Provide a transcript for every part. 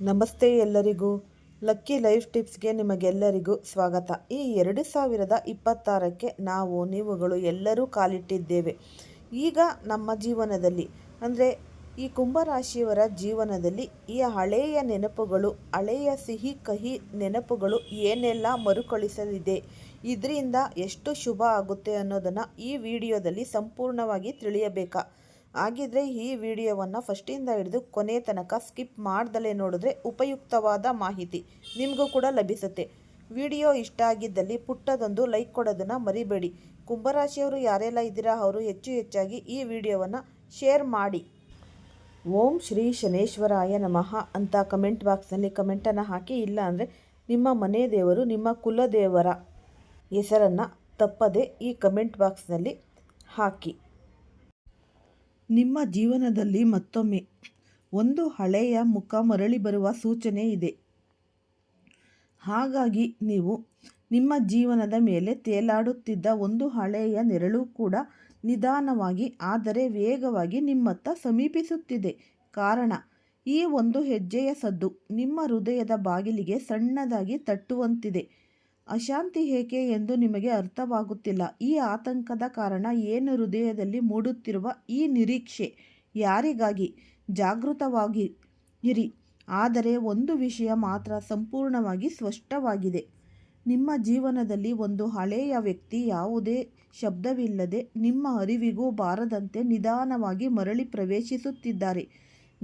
ನಮಸ್ತೆ ಎಲ್ಲರಿಗೂ. Lucky life ಟಿಪ್ಸ್ಗೆ ನಿಮಗೆಲ್ಲರಿಗೂ ಸ್ವಾಗತ. ಈ ಎರಡು ಸಾವಿರದ ಇಪ್ಪತ್ತಾರಕ್ಕೆ ನಾವು, ನೀವುಗಳು ಎಲ್ಲರೂ ಕಾಲಿಟ್ಟಿದ್ದೇವೆ. ಈಗ ನಮ್ಮ ಜೀವನದಲ್ಲಿ, ಅಂದರೆ ಈ ಕುಂಭರಾಶಿಯವರ ಜೀವನದಲ್ಲಿ ಈ ಹಳೆಯ ನೆನಪುಗಳು, ಹಳೆಯ ಸಿಹಿ ಕಹಿ ನೆನಪುಗಳು ಏನೆಲ್ಲ ಮರುಕಳಿಸಲಿದೆ, ಇದರಿಂದ ಎಷ್ಟು ಶುಭ ಆಗುತ್ತೆ ಅನ್ನೋದನ್ನು ಈ ವಿಡಿಯೋದಲ್ಲಿ ಸಂಪೂರ್ಣವಾಗಿ ತಿಳಿಯಬೇಕಾ? ಹಾಗಿದ್ರೆ ಈ ವಿಡಿಯೋವನ್ನು ಫಸ್ಟಿಂದ ಹಿಡಿದು ಕೊನೆ ತನಕ ಸ್ಕಿಪ್ ಮಾಡ್ದಲೇ ನೋಡಿದ್ರೆ ಉಪಯುಕ್ತವಾದ ಮಾಹಿತಿ ನಿಮಗೂ ಕೂಡ ಲಭಿಸುತ್ತೆ. ವಿಡಿಯೋ ಇಷ್ಟ ಆಗಿದ್ದಲ್ಲಿ ಪುಟ್ಟದೊಂದು ಲೈಕ್ ಕೊಡೋದನ್ನು ಮರಿಬೇಡಿ. ಕುಂಭರಾಶಿಯವರು ಯಾರೆಲ್ಲ ಇದ್ದೀರಾ ಅವರು ಹೆಚ್ಚು ಹೆಚ್ಚಾಗಿ ಈ ವಿಡಿಯೋವನ್ನು ಶೇರ್ ಮಾಡಿ. ಓಂ ಶ್ರೀ ಶನೇಶ್ವರಾಯ ನಮಃ ಅಂತ ಕಮೆಂಟ್ ಬಾಕ್ಸ್ನಲ್ಲಿ ಕಮೆಂಟನ್ನು ಹಾಕಿ, ಇಲ್ಲ ಅಂದರೆ ನಿಮ್ಮ ಮನೆ ದೇವರು ನಿಮ್ಮ ಕುಲದೇವರ ಹೆಸರನ್ನು ತಪ್ಪದೆ ಈ ಕಮೆಂಟ್ ಬಾಕ್ಸ್ನಲ್ಲಿ ಹಾಕಿ. ನಿಮ್ಮ ಜೀವನದಲ್ಲಿ ಮತ್ತೊಮ್ಮೆ ಒಂದು ಹಳೆಯ ಮುಖ ಮರಳಿ ಬರುವ ಸೂಚನೆ ಇದೆ. ಹಾಗಾಗಿ ನೀವು ನಿಮ್ಮ ಜೀವನದ ಮೇಲೆ ತೇಲಾಡುತ್ತಿದ್ದ ಒಂದು ಹಳೆಯ ನೆರಳು ಕೂಡ ನಿಧಾನವಾಗಿ, ಆದರೆ ವೇಗವಾಗಿ ನಿಮ್ಮತ್ತ ಸಮೀಪಿಸುತ್ತಿದೆ. ಕಾರಣ, ಈ ಒಂದು ಹೆಜ್ಜೆಯ ಸದ್ದು ನಿಮ್ಮ ಹೃದಯದ ಬಾಗಿಲಿಗೆ ಸಣ್ಣದಾಗಿ ತಟ್ಟುವಂತಿದೆ. ಅಶಾಂತಿ ಏಕೆ ಎಂದು ನಿಮಗೆ ಅರ್ಥವಾಗುತ್ತಿಲ್ಲ. ಈ ಆತಂಕದ ಕಾರಣ ಏನು ಹೃದಯದಲ್ಲಿ ಮೂಡುತ್ತಿರುವ ಈ ನಿರೀಕ್ಷೆ? ಯಾರಿಗಾಗಿ? ಜಾಗೃತವಾಗಿ ಇರಿ ಆದರೆ ಒಂದು ವಿಷಯ ಮಾತ್ರ ಸಂಪೂರ್ಣವಾಗಿ ಸ್ಪಷ್ಟವಾಗಿದೆ. ನಿಮ್ಮ ಜೀವನದಲ್ಲಿ ಒಂದು ಹಳೆಯ ವ್ಯಕ್ತಿ, ಯಾವುದೇ ಶಬ್ದವಿಲ್ಲದೆ ನಿಮ್ಮ ಅರಿವಿಗೂ ಬಾರದಂತೆ ನಿಧಾನವಾಗಿ ಮರಳಿ ಪ್ರವೇಶಿಸುತ್ತಿದ್ದಾರೆ.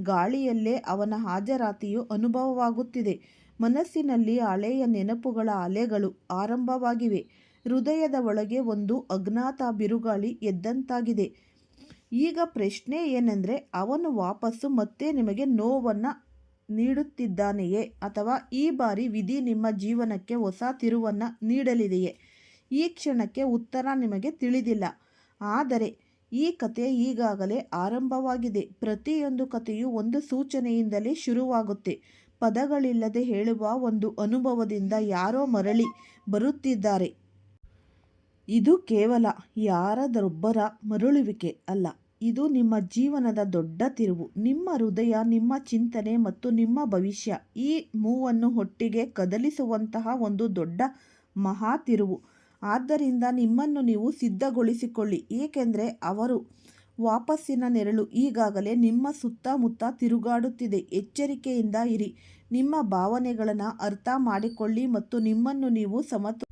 ಗಾಳಿಯಲ್ಲೇ ಅವನ ಹಾಜರಾತಿಯು ಅನುಭವವಾಗುತ್ತಿದೆ. ಮನಸ್ಸಿನಲ್ಲಿ ಹಳೆಯ ನೆನಪುಗಳ ಅಲೆಗಳು ಆರಂಭವಾಗಿವೆ. ಹೃದಯದ ಒಳಗೆ ಒಂದು ಅಜ್ಞಾತ ಬಿರುಗಾಳಿ ಎದ್ದಂತಾಗಿದೆ. ಈಗ ಪ್ರಶ್ನೆ ಏನೆಂದರೆ, ಅವನು ವಾಪಸ್ಸು ಮತ್ತೆ ನಿಮಗೆ ನೋವನ್ನು ನೀಡುತ್ತಿದ್ದಾನೆಯೇ ಅಥವಾ ಈ ಬಾರಿ ವಿಧಿ ನಿಮ್ಮ ಜೀವನಕ್ಕೆ ಹೊಸ ತಿರುವನ್ನು ನೀಡಲಿದೆಯೇ? ಈ ಕ್ಷಣಕ್ಕೆ ಉತ್ತರ ನಿಮಗೆ ತಿಳಿದಿಲ್ಲ. ಆದರೆ, ಈ ಕತೆ ಈಗಾಗಲೇ ಆರಂಭವಾಗಿದೆ. ಪ್ರತಿಯೊಂದು ಕಥೆಯು ಒಂದು ಸೂಚನೆಯಿಂದಲೇ ಶುರುವಾಗುತ್ತೆ. ಪದಗಳಿಲ್ಲದೆ ಹೇಳುವ ಒಂದು ಅನುಭವದಿಂದ ಯಾರೋ ಮರಳಿ ಬರುತ್ತಿದ್ದಾರೆ. ಇದು ಕೇವಲ ಯಾರದರೊಬ್ಬರ ಮರಳುವಿಕೆ ಅಲ್ಲ. ಇದು ನಿಮ್ಮ ಜೀವನದ ದೊಡ್ಡ ತಿರುವು. ನಿಮ್ಮ ಹೃದಯ, ನಿಮ್ಮ ಚಿಂತನೆ ಮತ್ತು ನಿಮ್ಮ ಭವಿಷ್ಯ ಈ ಮೂವನ್ನು ಒಟ್ಟಿಗೆ ಕದಲಿಸುವಂತಹ ಒಂದು ದೊಡ್ಡ ಮಹಾ ತಿರುವು. ಆದ್ದರಿಂದ ನಿಮ್ಮನ್ನು ನೀವು ಸಿದ್ಧಗೊಳಿಸಿಕೊಳ್ಳಿ. ಏಕೆಂದರೆ ಅವರು ವಾಪಸ್ಸಿನ ನೆರಳು ಈಗಾಗಲೇ ನಿಮ್ಮ ಸುತ್ತಮುತ್ತ ತಿರುಗಾಡುತ್ತಿದೆ. ಎಚ್ಚರಿಕೆಯಿಂದ ಇರಿ. ನಿಮ್ಮ ಭಾವನೆಗಳನ್ನು ಅರ್ಥ ಮಾಡಿಕೊಳ್ಳಿ ಮತ್ತು ನಿಮ್ಮನ್ನು ನೀವು ಸಮತೋ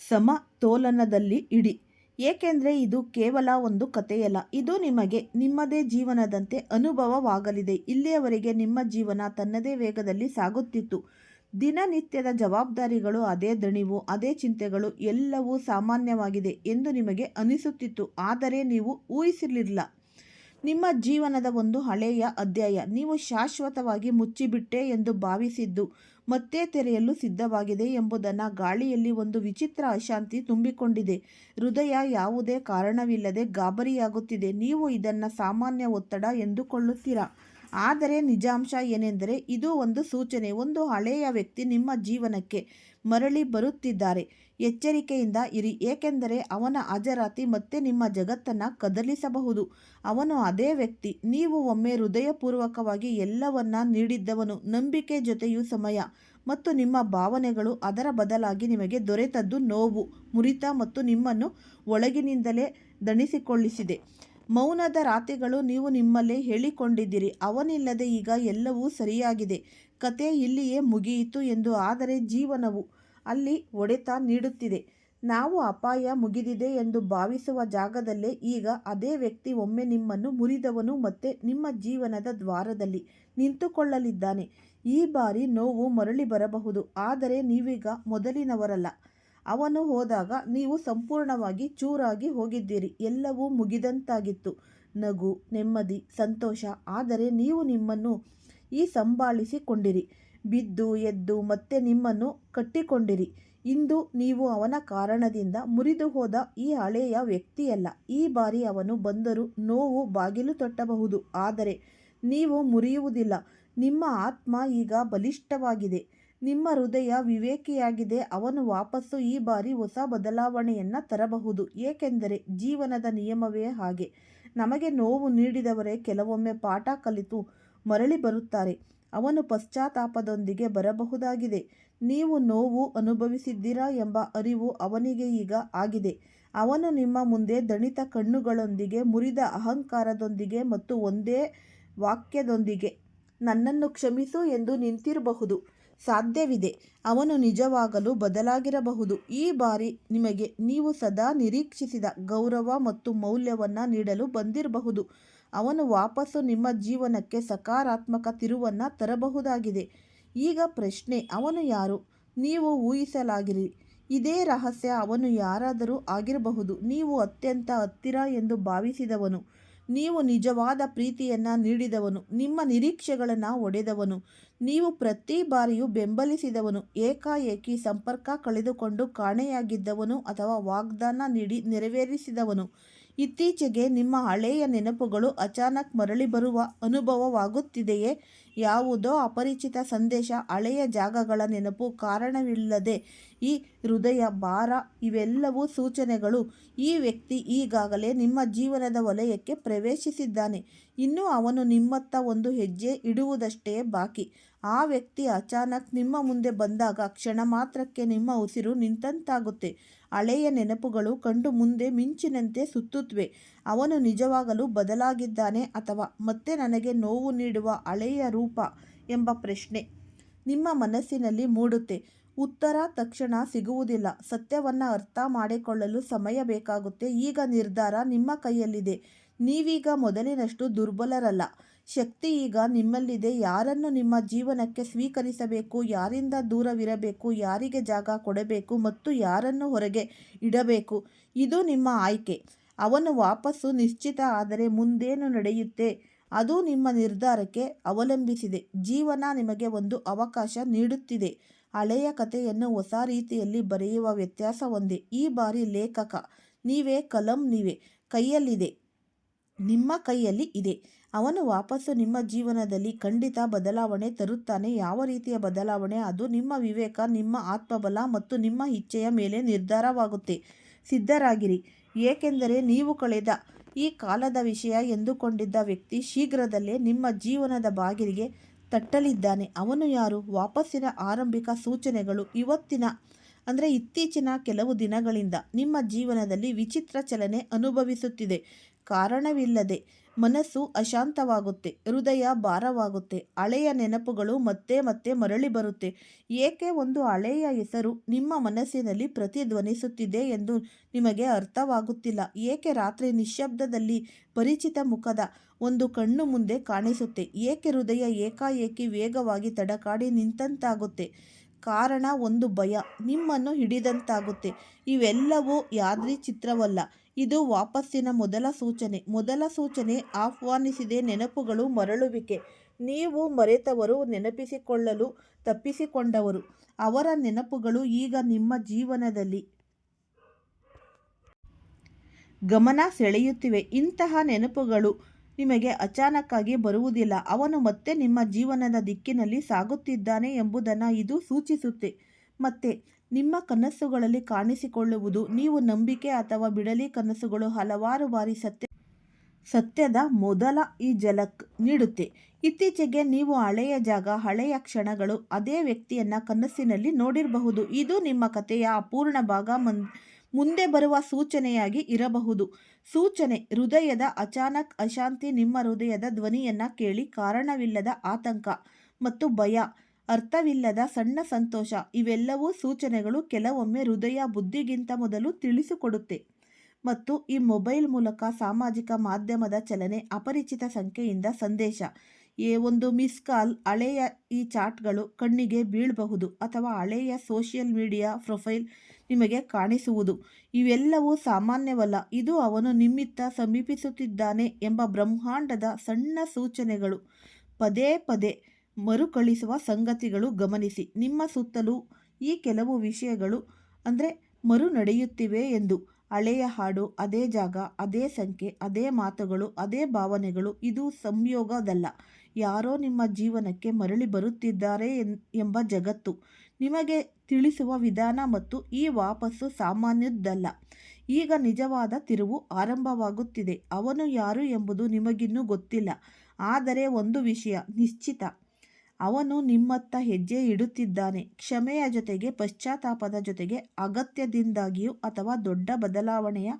ಸಮತೋಲನದಲ್ಲಿ ಇಡಿ. ಏಕೆಂದರೆ ಇದು ಕೇವಲ ಒಂದು ಕಥೆಯಲ್ಲ. ಇದು ನಿಮಗೆ ನಿಮ್ಮದೇ ಜೀವನದಂತೆ ಅನುಭವವಾಗಲಿದೆ. ಇಲ್ಲಿಯವರೆಗೆ ನಿಮ್ಮ ಜೀವನ ತನ್ನದೇ ವೇಗದಲ್ಲಿ ಸಾಗುತ್ತಿತ್ತು. ದಿನನಿತ್ಯದ ಜವಾಬ್ದಾರಿಗಳು, ಅದೇ ದಣಿವು, ಅದೇ ಚಿಂತೆಗಳು ಎಲ್ಲವೂ ಸಾಮಾನ್ಯವಾಗಿದೆ ಎಂದು ನಿಮಗೆ ಅನಿಸುತ್ತಿತ್ತು. ಆದರೆ ನೀವು ಊಹಿಸಿರಲಿಲ್ಲ. ನಿಮ್ಮ ಜೀವನದ ಒಂದು ಹಳೆಯ ಅಧ್ಯಾಯ. ನೀವು ಶಾಶ್ವತವಾಗಿ ಮುಚ್ಚಿಬಿಟ್ಟೆ ಎಂದು ಭಾವಿಸಿದ್ದು ಮತ್ತೆ ತೆರೆಯಲು ಸಿದ್ಧವಾಗಿದೆ ಎಂಬುದನ್ನು ಗಾಳಿಯಲ್ಲಿ ಒಂದು ವಿಚಿತ್ರ ಅಶಾಂತಿ ತುಂಬಿಕೊಂಡಿದೆ. ಹೃದಯ ಯಾವುದೇ ಕಾರಣವಿಲ್ಲದೆ ಗಾಬರಿಯಾಗುತ್ತಿದೆ. ನೀವು ಇದನ್ನು ಸಾಮಾನ್ಯ ಒತ್ತಡ ಎಂದುಕೊಳ್ಳುತ್ತೀರಾ? ಆದರೆ ನಿಜಾಂಶ ಏನೆಂದರೆ ಇದು ಒಂದು ಸೂಚನೆ. ಒಂದು ಹಳೆಯ ವ್ಯಕ್ತಿ ನಿಮ್ಮ ಜೀವನಕ್ಕೆ ಮರಳಿ ಬರುತ್ತಿದ್ದಾರೆ. ಎಚ್ಚರಿಕೆಯಿಂದ ಇರಿ. ಏಕೆಂದರೆ ಅವನ ಹಾಜರಾತಿ ಮತ್ತೆ ನಿಮ್ಮ ಜಗತ್ತನ್ನು ಕದಲಿಸಬಹುದು. ಅವನು ಅದೇ ವ್ಯಕ್ತಿ. ನೀವು ಒಮ್ಮೆ ಹೃದಯಪೂರ್ವಕವಾಗಿ ಎಲ್ಲವನ್ನ ನೀಡಿದ್ದವನು. ನಂಬಿಕೆ ಜೊತೆಯೂ ಸಮಯ ಮತ್ತು ನಿಮ್ಮ ಭಾವನೆಗಳು ಅದರ ಬದಲಾಗಿ ನಿಮಗೆ ದೊರೆತದ್ದು ನೋವು, ಮುರಿತ ಮತ್ತು ನಿಮ್ಮನ್ನು ಒಳಗಿನಿಂದಲೇ ದಣಿಸಿಕೊಳ್ಳಿಸಿದೆ. ಮೌನದ ರಾತ್ರಿಗಳು ನೀವು ನಿಮ್ಮಲ್ಲೇ ಹೇಳಿಕೊಂಡಿದ್ದೀರಿ. ಅವನಿಲ್ಲದೆ ಈಗ ಎಲ್ಲವೂ ಸರಿಯಾಗಿದೆ. ಕತೆ ಇಲ್ಲಿಯೇ ಮುಗಿಯಿತು ಎಂದು ಆದರೆ ಜೀವನವು ಅಲ್ಲಿ ಒಡೆತ ನೀಡುತ್ತಿದೆ. ನಾವು ಅಪಾಯ ಮುಗಿದಿದೆ ಎಂದು ಭಾವಿಸುವ ಜಾಗದಲ್ಲೇ ಈಗ ಅದೇ ವ್ಯಕ್ತಿ ಒಮ್ಮೆ ನಿಮ್ಮನ್ನು ಮುರಿದವನು ಮತ್ತೆ ನಿಮ್ಮ ಜೀವನದ ದ್ವಾರದಲ್ಲಿ ನಿಂತುಕೊಳ್ಳಲಿದ್ದಾನೆ. ಈ ಬಾರಿ ನೋವು ಮರಳಿ ಬರಬಹುದು. ಆದರೆ ನೀವೀಗ ಮೊದಲಿನವರಲ್ಲ. ಅವನು ಹೋದಾಗ ನೀವು ಸಂಪೂರ್ಣವಾಗಿ ಚೂರಾಗಿ ಹೋಗಿದ್ದೀರಿ. ಎಲ್ಲವೂ ಮುಗಿದಂತಾಗಿತ್ತು. ನಗು, ನೆಮ್ಮದಿ, ಸಂತೋಷ. ಆದರೆ ನೀವು ನಿಮ್ಮನ್ನು ಈ ಸಂಭಾಳಿಸಿಕೊಂಡಿರಿ. ಬಿದ್ದು, ಎದ್ದು ಮತ್ತೆ ನಿಮ್ಮನ್ನು ಕಟ್ಟಿಕೊಂಡಿರಿ. ಇಂದು ನೀವು ಅವನ ಕಾರಣದಿಂದ ಮುರಿದು ಹೋದ ಈ ಹಳೆಯ ವ್ಯಕ್ತಿಯಲ್ಲ. ಈ ಬಾರಿ ಅವನು ಬಂದರೂ ನೋವು ಬಾಗಿಲು ತೊಟ್ಟಬಹುದು. ಆದರೆ ನೀವು ಮುರಿಯುವುದಿಲ್ಲ. ನಿಮ್ಮ ಆತ್ಮ ಈಗ ಬಲಿಷ್ಠವಾಗಿದೆ. ನಿಮ್ಮ ಹೃದಯ ವಿವೇಕಿಯಾಗಿದೆ, ಅವನು ವಾಪಸ್ಸು ಈ ಬಾರಿ ಹೊಸ ಬದಲಾವಣೆಯನ್ನು ತರಬಹುದು. ಏಕೆಂದರೆ ಜೀವನದ ನಿಯಮವೇ ಹಾಗೆ. ನಮಗೆ ನೋವು ನೀಡಿದವರೇ ಕೆಲವೊಮ್ಮೆ ಪಾಠ ಕಲಿತು ಮರಳಿ ಬರುತ್ತಾರೆ. ಅವನು ಪಶ್ಚಾತ್ತಾಪದೊಂದಿಗೆ ಬರಬಹುದಾಗಿದೆ. ನೀವು ನೋವು ಅನುಭವಿಸಿದ್ದೀರಾ ಎಂಬ ಅರಿವು ಅವನಿಗೆ ಈಗ ಆಗಿದೆ. ಅವನು ನಿಮ್ಮ ಮುಂದೆ ದಣಿತ ಕಣ್ಣುಗಳೊಂದಿಗೆ, ಮುರಿದ ಅಹಂಕಾರದೊಂದಿಗೆ ಮತ್ತು ಒಂದೇ ವಾಕ್ಯದೊಂದಿಗೆ, ನನ್ನನ್ನು ಕ್ಷಮಿಸು ಎಂದು ನಿಂತಿರಬಹುದು. ಸಾಧ್ಯವಿದೆ. ಅವನು ನಿಜವಾಗಲು ಬದಲಾಗಿರಬಹುದು. ಈ ಬಾರಿ ನಿಮಗೆ ನೀವು ಸದಾ ನಿರೀಕ್ಷಿಸಿದ ಗೌರವ ಮತ್ತು ಮೌಲ್ಯವನ್ನು ನೀಡಲು ಬಂದಿರಬಹುದು. ಅವನು ವಾಪಸ್ಸು ನಿಮ್ಮ ಜೀವನಕ್ಕೆ ಸಕಾರಾತ್ಮಕ ತಿರುವನ್ನು ತರಬಹುದಾಗಿದೆ. ಈಗ ಪ್ರಶ್ನೆ, ಅವನು ಯಾರು? ನೀವು ಊಹಿಸಲಾಗಿರಿ. ಇದೇ ರಹಸ್ಯ, ಅವನು ಯಾರಾದರೂ ಆಗಿರಬಹುದು. ನೀವು ಅತ್ಯಂತ ಹತ್ತಿರ ಎಂದು ಭಾವಿಸಿದವನು. ನೀವು ನಿಜವಾದ ಪ್ರೀತಿಯನ್ನು ನೀಡಿದವನು. ನಿಮ್ಮ ನಿರೀಕ್ಷೆಗಳನ್ನು ಒಡೆದವನು. ನೀವು ಪ್ರತಿ ಬಾರಿಯೂ ಬೆಂಬಲಿಸಿದವನು ಏಕಾಏಕಿ ಸಂಪರ್ಕ ಕಳೆದುಕೊಂಡು ಕಾಣೆಯಾಗಿದ್ದವನು ಅಥವಾ ವಾಗ್ದಾನ ನೀಡಿ ನೆರವೇರಿಸಿದವನು. ಇತ್ತೀಚೆಗೆ ನಿಮ್ಮ ಹಳೆಯ ನೆನಪುಗಳು ಅಚಾನಕ್ ಮರಳಿ ಬರುವ ಅನುಭವವಾಗುತ್ತಿದೆಯೇ? ಯಾವುದೋ ಅಪರಿಚಿತ ಸಂದೇಶ, ಹಳೆಯ ಜಾಗಗಳ ನೆನಪು ಕಾರಣವಿಲ್ಲದೆ ಈ ಹೃದಯ, ಭಾರ, ಇವೆಲ್ಲವೂ ಸೂಚನೆಗಳು. ಈ ವ್ಯಕ್ತಿ ಈಗಾಗಲೇ ನಿಮ್ಮ ಜೀವನದ ವಲಯಕ್ಕೆ ಪ್ರವೇಶಿಸಿದ್ದಾನೆ. ಇನ್ನು ಅವನು ನಿಮ್ಮತ್ತ ಒಂದು ಹೆಜ್ಜೆ ಇಡುವುದಷ್ಟೇ ಬಾಕಿ. ಆ ವ್ಯಕ್ತಿ ಅಚಾನಕ್ ನಿಮ್ಮ ಮುಂದೆ ಬಂದಾಗ ಕ್ಷಣ ಮಾತ್ರಕ್ಕೆ ನಿಮ್ಮ ಉಸಿರು ನಿಂತಂತಾಗುತ್ತೆ. ಹಳೆಯ ನೆನಪುಗಳು ಕಂಡು ಮುಂದೆ ಮಿಂಚಿನಂತೆ ಸುತ್ತುತ್ತವೆ ಅವನು ನಿಜವಾಗಲು ಬದಲಾಗಿದ್ದಾನೆ ಅಥವಾ ಮತ್ತೆ ನನಗೆ ನೋವು ನೀಡುವ ಹಳೆಯ ರೂಪ ಎಂಬ ಪ್ರಶ್ನೆ ನಿಮ್ಮ ಮನಸ್ಸಿನಲ್ಲಿ ಮೂಡುತ್ತೆ. ಉತ್ತರ ತಕ್ಷಣ ಸಿಗುವುದಿಲ್ಲ. ಸತ್ಯವನ್ನು ಅರ್ಥ ಮಾಡಿಕೊಳ್ಳಲು ಸಮಯ ಬೇಕಾಗುತ್ತೆ. ಈಗ ನಿರ್ಧಾರ ನಿಮ್ಮ ಕೈಯಲ್ಲಿದೆ. ನೀವೀಗ ಮೊದಲಿನಷ್ಟು ದುರ್ಬಲರಲ್ಲ. ಶಕ್ತಿ ಈಗ ನಿಮ್ಮಲ್ಲಿದೆ. ಯಾರನ್ನು ನಿಮ್ಮ ಜೀವನಕ್ಕೆ ಸ್ವೀಕರಿಸಬೇಕು, ಯಾರಿಂದ ದೂರವಿರಬೇಕು, ಯಾರಿಗೆ ಜಾಗ ಕೊಡಬೇಕು ಮತ್ತು ಯಾರನ್ನು ಹೊರಗೆ ಇಡಬೇಕು, ಇದು ನಿಮ್ಮ ಆಯ್ಕೆ. ಅವನು ವಾಪಸ್ಸು ನಿಶ್ಚಿತ ಆದರೆ ಮುಂದೇನು ನಡೆಯುತ್ತೆ, ಅದು ನಿಮ್ಮ ನಿರ್ಧಾರಕ್ಕೆ ಅವಲಂಬಿಸಿದೆ. ಜೀವನ ನಿಮಗೆ ಒಂದು ಅವಕಾಶ ನೀಡುತ್ತಿದೆ. ಹಳೆಯ ಕಥೆಯನ್ನು ಹೊಸ ರೀತಿಯಲ್ಲಿ ಬರೆಯುವ ವ್ಯತ್ಯಾಸ ಒಂದೇ. ಈ ಬಾರಿ ಲೇಖಕ, ನೀವೇ ಕಲಂ ನೀವೇ. ಕೈಯಲ್ಲಿದೆ. ನಿಮ್ಮ ಕೈಯಲ್ಲಿ ಇದೆ. ಅವನು ವಾಪಸ್ಸು ನಿಮ್ಮ ಜೀವನದಲ್ಲಿ ಖಂಡಿತ ಬದಲಾವಣೆ ತರುತ್ತಾನೆ. ಯಾವ ರೀತಿಯ ಬದಲಾವಣೆ? ಅದು ನಿಮ್ಮ ವಿವೇಕ, ನಿಮ್ಮ ಆತ್ಮಬಲ ಮತ್ತು ನಿಮ್ಮ ಇಚ್ಛೆಯ ಮೇಲೆ ನಿರ್ಧಾರವಾಗುತ್ತೆ. ಸಿದ್ಧರಾಗಿರಿ. ಏಕೆಂದರೆ ನೀವು ಕಳೆದ ಈ ಕಾಲದ ವಿಷಯ ಎಂದುಕೊಂಡಿದ್ದ ವ್ಯಕ್ತಿ ಶೀಘ್ರದಲ್ಲೇ ನಿಮ್ಮ ಜೀವನದ ಬಾಗಿಲಿಗೆ ತಟ್ಟಲಿದ್ದಾನೆ. ಅವನು ಯಾರು? ವಾಪಸ್ಸಿನ ಆರಂಭಿಕ ಸೂಚನೆಗಳು ಇವತ್ತಿನ, ಅಂದರೆ ಇತ್ತೀಚಿನ ಕೆಲವು ದಿನಗಳಿಂದ ನಿಮ್ಮ ಜೀವನದಲ್ಲಿ ವಿಚಿತ್ರ ಚಲನೆ ಅನುಭವಿಸುತ್ತಿದೆ. ಕಾರಣವಿಲ್ಲದೆ ಮನಸ್ಸು ಅಶಾಂತವಾಗುತ್ತೆ, ಹೃದಯ ಭಾರವಾಗುತ್ತೆ, ಹಳೆಯ ನೆನಪುಗಳು ಮತ್ತೆ ಮತ್ತೆ ಮರಳಿ ಬರುತ್ತೆ. ಏಕೆ ಒಂದು ಹಳೆಯ ಹೆಸರು ನಿಮ್ಮ ಮನಸ್ಸಿನಲ್ಲಿ ಪ್ರತಿಧ್ವನಿಸುತ್ತಿದೆ ಎಂದು ನಿಮಗೆ ಅರ್ಥವಾಗುತ್ತಿಲ್ಲ. ಏಕೆ ರಾತ್ರಿ ನಿಶ್ಶಬ್ದದಲ್ಲಿ ಪರಿಚಿತ ಮುಖದ ಒಂದು ಕಣ್ಣು ಮುಂದೆ ಕಾಣಿಸುತ್ತೆ? ಏಕೆ ಹೃದಯ ಏಕಾಏಕಿ ವೇಗವಾಗಿ ತಡಕಾಡಿ ನಿಂತಂತಾಗುತ್ತೆ? ಕಾರಣ ಒಂದು ಭಯ, ನಿಮ್ಮನ್ನು ಹಿಡಿದಂತಾಗುತ್ತೆ. ಇವೆಲ್ಲವೂ ಯಾದ್ರಿ ಚಿತ್ರವಲ್ಲ. ಇದು ವಾಪಸ್ಸಿನ ಮೊದಲ ಸೂಚನೆ. ಮೊದಲ ಸೂಚನೆ, ಆಹ್ವಾನಿಸಿದೆ ನೆನಪುಗಳು ಮರಳುವಿಕೆ. ನೀವು ಮರೆತವರು ನೆನಪಿಸಿಕೊಳ್ಳಲು ತಪ್ಪಿಸಿಕೊಂಡವರು. ಅವರ ನೆನಪುಗಳು ಈಗ ನಿಮ್ಮ ಜೀವನದಲ್ಲಿ ಗಮನ ಸೆಳೆಯುತ್ತಿವೆ. ಇಂತಹ ನೆನಪುಗಳು ನಿಮಗೆ ಅಚಾನಕ್ಕಾಗಿ ಬರುವುದಿಲ್ಲ. ಅವನು ಮತ್ತೆ ನಿಮ್ಮ ಜೀವನದ ದಿಕ್ಕಿನಲ್ಲಿ ಸಾಗುತ್ತಿದ್ದಾನೆ ಎಂಬುದನ್ನು ಇದು ಸೂಚಿಸುತ್ತೆ. ಮತ್ತೆ ನಿಮ್ಮ ಕನಸುಗಳಲ್ಲಿ ಕಾಣಿಸಿಕೊಳ್ಳುವುದು ನೀವು ನಂಬಿಕೆ ಅಥವಾ ಬಿಡಲಿ ಕನಸುಗಳು ಹಲವಾರು ಬಾರಿ ಸತ್ಯ ಸತ್ಯದ ಮೊದಲ ಈ ಜಲಕ್ ನೀಡುತ್ತೆ. ಇತ್ತೀಚೆಗೆ ನೀವು ಹಳೆಯ ಜಾಗ, ಹಳೆಯ ಕ್ಷಣಗಳು ಅದೇ ವ್ಯಕ್ತಿಯನ್ನ ಕನಸಿನಲ್ಲಿ ನೋಡಿರಬಹುದು. ಇದು ನಿಮ್ಮ ಕಥೆಯ ಅಪೂರ್ಣ ಭಾಗ ಮನ್, ಮುಂದೆ ಬರುವ ಸೂಚನೆಯಾಗಿ ಇರಬಹುದು. ಸೂಚನೆ, ಹೃದಯದ ಅಚಾನಕ್ ಅಶಾಂತಿ ನಿಮ್ಮ ಹೃದಯದ ಧ್ವನಿಯನ್ನ ಕೇಳಿ ಕಾರಣವಿಲ್ಲದ ಆತಂಕ ಮತ್ತು ಭಯ. ಅರ್ಥವಿಲ್ಲದ ಸಣ್ಣ ಸಂತೋಷ. ಇವೆಲ್ಲವೂ ಸೂಚನೆಗಳು ಕೆಲವೊಮ್ಮೆ ಹೃದಯ ಬುದ್ಧಿಗಿಂತ ಮೊದಲು ತಿಳಿಸಿಕೊಡುತ್ತೆ. ಮತ್ತು ಈ ಮೊಬೈಲ್ ಮೂಲಕ ಸಾಮಾಜಿಕ ಮಾಧ್ಯಮದ ಚಲನೆ, ಅಪರಿಚಿತ ಸಂಖ್ಯೆಯಿಂದ ಸಂದೇಶ. ಏ ಒಂದು ಮಿಸ್ ಕಾಲ್ ಹಳೆಯ ಈ ಚಾಟ್ಗಳು ಕಣ್ಣಿಗೆ ಬೀಳಬಹುದು ಅಥವಾ ಹಳೆಯ ಸೋಷಿಯಲ್ ಮೀಡಿಯಾ ಪ್ರೊಫೈಲ್ ನಿಮಗೆ ಕಾಣಿಸುವುದು. ಇವೆಲ್ಲವೂ ಸಾಮಾನ್ಯವಲ್ಲ, ಇದು ಅವನು ನಿಮ್ಮಿತ್ತ ಸಮೀಪಿಸುತ್ತಿದ್ದಾನೆ ಎಂಬ ಬ್ರಹ್ಮಾಂಡದ ಸಣ್ಣ ಸೂಚನೆಗಳು. ಪದೇ ಪದೇ ಮರುಕಳಿಸುವ ಸಂಗತಿಗಳು ಗಮನಿಸಿ. ನಿಮ್ಮ ಸುತ್ತಲೂ ಈ ಕೆಲವು ವಿಷಯಗಳು ಅಂದರೆ ಮರು ನಡೆಯುತ್ತಿವೆ ಎಂದು. ಹಳೆಯ ಹಾಡು, ಅದೇ ಜಾಗ, ಅದೇ ಸಂಖ್ಯೆ, ಅದೇ ಮಾತುಗಳು, ಅದೇ ಭಾವನೆಗಳು, ಇದು ಸಂಯೋಗದಲ್ಲ. ಯಾರೋ ನಿಮ್ಮ ಜೀವನಕ್ಕೆ ಮರಳಿ ಬರುತ್ತಿದ್ದಾರೆ ಎಂಬ ಜಗತ್ತು. ನಿಮಗೆ ತಿಳಿಸುವ ವಿಧಾನ ಮತ್ತು ಈ ವಾಪಸ್ಸು ಸಾಮಾನ್ಯದ್ದಲ್ಲ. ಈಗ ನಿಜವಾದ ತಿರುವು ಆರಂಭವಾಗುತ್ತಿದೆ. ಅವನು ಯಾರು ಎಂಬುದು ನಿಮಗಿನ್ನೂ ಗೊತ್ತಿಲ್ಲ. ಆದರೆ ಒಂದು ವಿಷಯ ನಿಶ್ಚಿತ. ಅವನು ನಿಮ್ಮತ್ತ ಹೆಜ್ಜೆ ಇಡುತ್ತಿದ್ದಾನೆ. ಕ್ಷಮೆಯ ಜೊತೆಗೆ ಪಶ್ಚಾತ್ತಾಪದ ಜೊತೆಗೆ ಅಗತ್ಯದಿಂದಾಗಿಯೂ ಅಥವಾ ದೊಡ್ಡ ಬದಲಾವಣೆಯ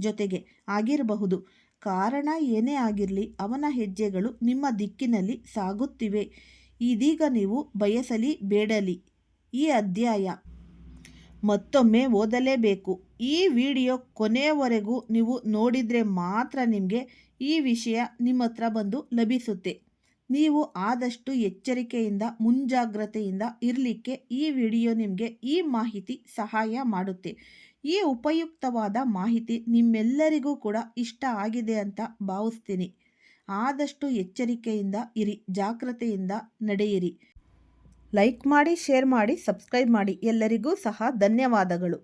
ಜೊತೆಗೆ ಆಗಿರಬಹುದು. ಕಾರಣ ಏನೇ ಆಗಿರಲಿ ಅವನ ಹೆಜ್ಜೆಗಳು ನಿಮ್ಮ ದಿಕ್ಕಿನಲ್ಲಿ ಸಾಗುತ್ತಿವೆ. ಇದೀಗ ನೀವು ಬಯಸಲಿ ಬೇಡಲಿ. ಈ ಅಧ್ಯಾಯ. ಮತ್ತೊಮ್ಮೆ ಓದಲೇಬೇಕು. ಈ ವಿಡಿಯೋ ಕೊನೆಯವರೆಗೂ ನೀವು ನೋಡಿದರೆ ಮಾತ್ರ ನಿಮಗೆ ಈ ವಿಷಯ ನಿಮ್ಮ ಹತ್ರ ಬಂದು ಲಭಿಸುತ್ತೆ. ನೀವು ಆದಷ್ಟು ಎಚ್ಚರಿಕೆಯಿಂದ, ಮುಂಜಾಗ್ರತೆಯಿಂದ ಇರಲಿಕ್ಕೆ ಈ ವಿಡಿಯೋ ನಿಮಗೆ ಈ ಮಾಹಿತಿ ಸಹಾಯ ಮಾಡುತ್ತೆ. ಈ ಉಪಯುಕ್ತವಾದ ಮಾಹಿತಿ ನಿಮ್ಮೆಲ್ಲರಿಗೂ ಕೂಡ ಇಷ್ಟ ಆಗಿದೆ ಅಂತ ಭಾವಿಸ್ತೀನಿ. ಆದಷ್ಟು ಎಚ್ಚರಿಕೆಯಿಂದ ಇರಿ, ಜಾಗ್ರತೆಯಿಂದ ನಡೆಯಿರಿ. ಲೈಕ್ ಮಾಡಿ, ಶೇರ್ ಮಾಡಿ, ಸಬ್ಸ್ಕ್ರೈಬ್ ಮಾಡಿ. ಎಲ್ಲರಿಗೂ ಸಹ ಧನ್ಯವಾದಗಳು.